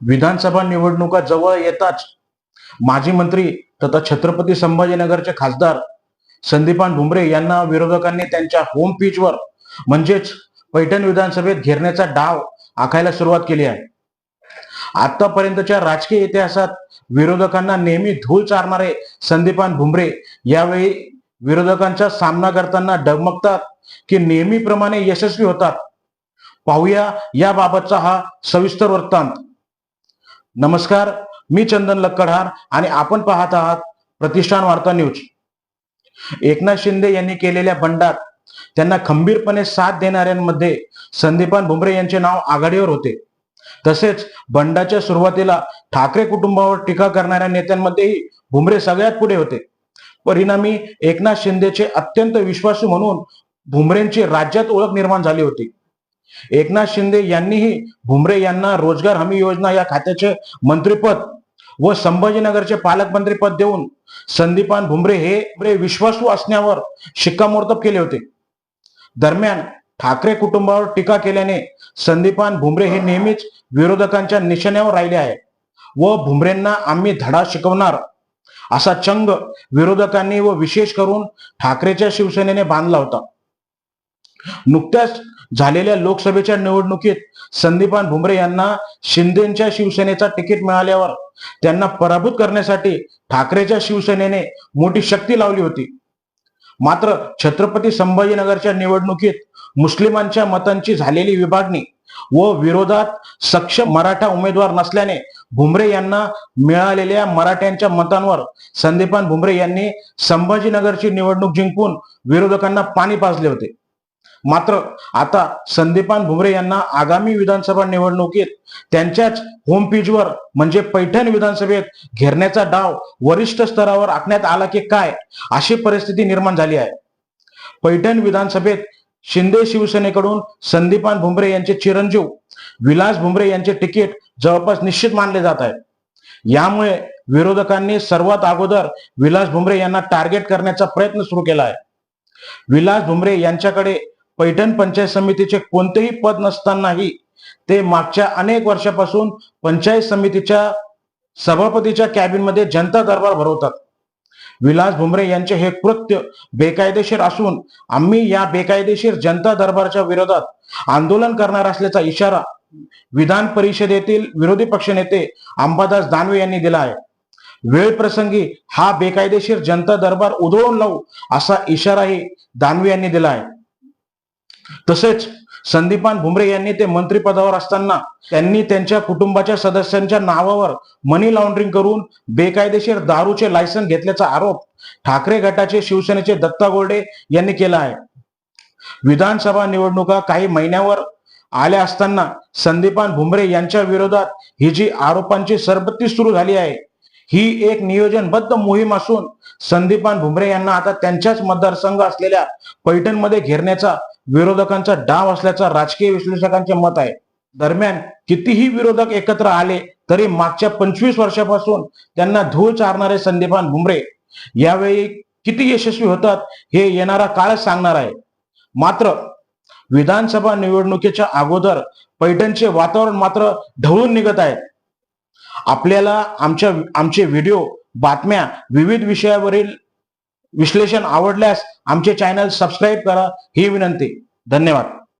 विधानसभा निवडणुका जवळ येताच माजी मंत्री तथा छत्रपती संभाजीनगरचे खासदार संदीपान भुमरे यांना विरोधकांनी त्यांच्या होम पिचवर म्हणजेच पैठण विधानसभेत घेरण्याचा डाव आखायला सुरुवात केली आहे. आतापर्यंतच्या राजकीय इतिहासात विरोधकांना नेहमी धूळ चारणारे संदीपान भुमरे यावेळी विरोधकांचा सामना करताना डगमगतात की नेहमीप्रमाणे यशस्वी होतात. पाहूया याबाबतचा हा सविस्तर वृत्तांत. नमस्कार मी चंदन लक्कडहार आणि आपण पाहत आहात प्रतिष्ठान वार्ता न्यूज. एकनाथ शिंदे यांनी केलेल्या बंडात त्यांना खंबीरपणे साथ देणाऱ्यांमध्ये संदीपान भुमरे यांचे नाव आघाडीवर होते. तसेच बंडाच्या सुरुवातीला ठाकरे कुटुंबावर टीका करणाऱ्या नेत्यांमध्येही भुमरे सगळ्यात पुढे होते. परिणामी एकनाथ शिंदेचे अत्यंत विश्वासू म्हणून भुमरेंची राज्यात ओळख निर्माण झाली होती. एकनाथ शिंदे यांनीही भुमरे यांना रोजगार हमी योजना या खात्याचे मंत्रीपद व संभाजीनगरचे पालकमंत्रीपद देऊन संदीपान भुमरे हे विश्वासू असण्यावर शिक्कामोर्तब केले होते. दरम्यान ठाकरे कुटुंबावर टीका केल्याने संदीपान भुमरे हे नेहमीच विरोधकांच्या निशाण्यावर राहिले आहे व भुमरेंना आम्ही धडा शिकवणार असा चंग विरोधकांनी व विशेष करून ठाकरेच्या शिवसेनेने बांधला होता. नुकत्याच झालेल्या लोकसभेच्या निवडणुकीत संदीपान भुमरे यांना शिंदेच्या शिवसेनेचा तिकीट मिळाल्यावर त्यांना पराभूत करण्यासाठी ठाकरेच्या शिवसेनेने मोठी शक्ती लावली होती. मात्र छत्रपती संभाजीनगरच्या निवडणुकीत मुस्लिमांच्या मतांची झालेली विभागणी व विरोधात सक्षम मराठा उमेदवार नसल्याने भुमरे यांना मिळालेल्या मराठ्यांच्या मतांवर संदीपान भुमरे यांनी संभाजीनगरची निवडणूक जिंकून विरोधकांना पाणी पाजले होते. मात्र आता संदीपान भुमरे यांना आगामी विधानसभा निवडणुकीत त्यांच्याच होम पेजवर म्हणजे पैठण विधानसभेत घेरण्याचा डाव वरिष्ठ स्तरावर आखण्यात आला की काय अशी परिस्थिती निर्माण झाली आहे. पैठण विधानसभेत शिंदे शिवसेनेकडून संदीपान भुमरे यांचे चिरंजीव विलास भुमरे यांचे तिकीट जवळपास निश्चित मानले जात आहे. यामुळे विरोधकांनी सर्वात अगोदर विलास भुमरे यांना टार्गेट करण्याचा प्रयत्न सुरू केला आहे. विलास भुमरे यांच्याकडे पैठण पंचायत समितीचे कोणतेही पद नसतानाही ते मागच्या अनेक वर्षापासून पंचायत समितीच्या सभापतीच्या कॅबिनमध्ये जनता दरबार भरवतात. विलास भुमरे यांचे हे कृत्य बेकायदेशीर असून आम्ही या बेकायदेशीर जनता दरबारच्या विरोधात आंदोलन करणार असल्याचा इशारा विधान परिषदेतील विरोधी पक्षनेते अंबादास दानवे यांनी दिला आहे. वेळ प्रसंगी हा बेकायदेशीर जनता दरबार उधळून लावू असा इशाराही दानवे यांनी दिला आहे. तसेच संदीपान भुमरे यांनी ते मंत्रिपदावर असताना त्यांनी त्यांच्या कुटुंबाच्या सदस्यांच्या नावावर मनी लॉन्ड्रिंग करून बेकायदेशीर दारूचे लायसन घेतल्याचा आरोप ठाकरे गटाचे शिवसेनेचे दत्ता गोर्डे यांनी केला आहे. विधानसभा निवडणुका काही महिन्यावर आल्या असताना संदीपान भुमरे यांच्या विरोधात ही जी आरोपांची सरबत्ती सुरू झाली आहे ही एक नियोजनबद्ध मोहीम असून संदीपान भुमरे यांना आता त्यांच्याच मतदारसंघ असलेल्या पैठणमध्ये घेरण्याचा विरोधकांचा डाव असल्याचा राजकीय विश्लेषकांचे मत आहे. दरम्यान कितीही विरोधक एकत्र आले तरी मागच्या पंचवीस वर्षापासून त्यांना धूळ चारणारे संदीपान भुमरे यावेळी किती यशस्वी होतात हे येणारा काळच सांगणार आहे. मात्र विधानसभा निवडणुकीच्या अगोदर पैठणचे वातावरण मात्र ढवळून निघत आहे. आपल्याला आमच्या आमचे व्हिडिओ बातम्या विविध विषयावरील विश्लेषण आवडल्यास आमचे चॅनल सबस्क्राईब करा. ही विनंती. धन्यवाद.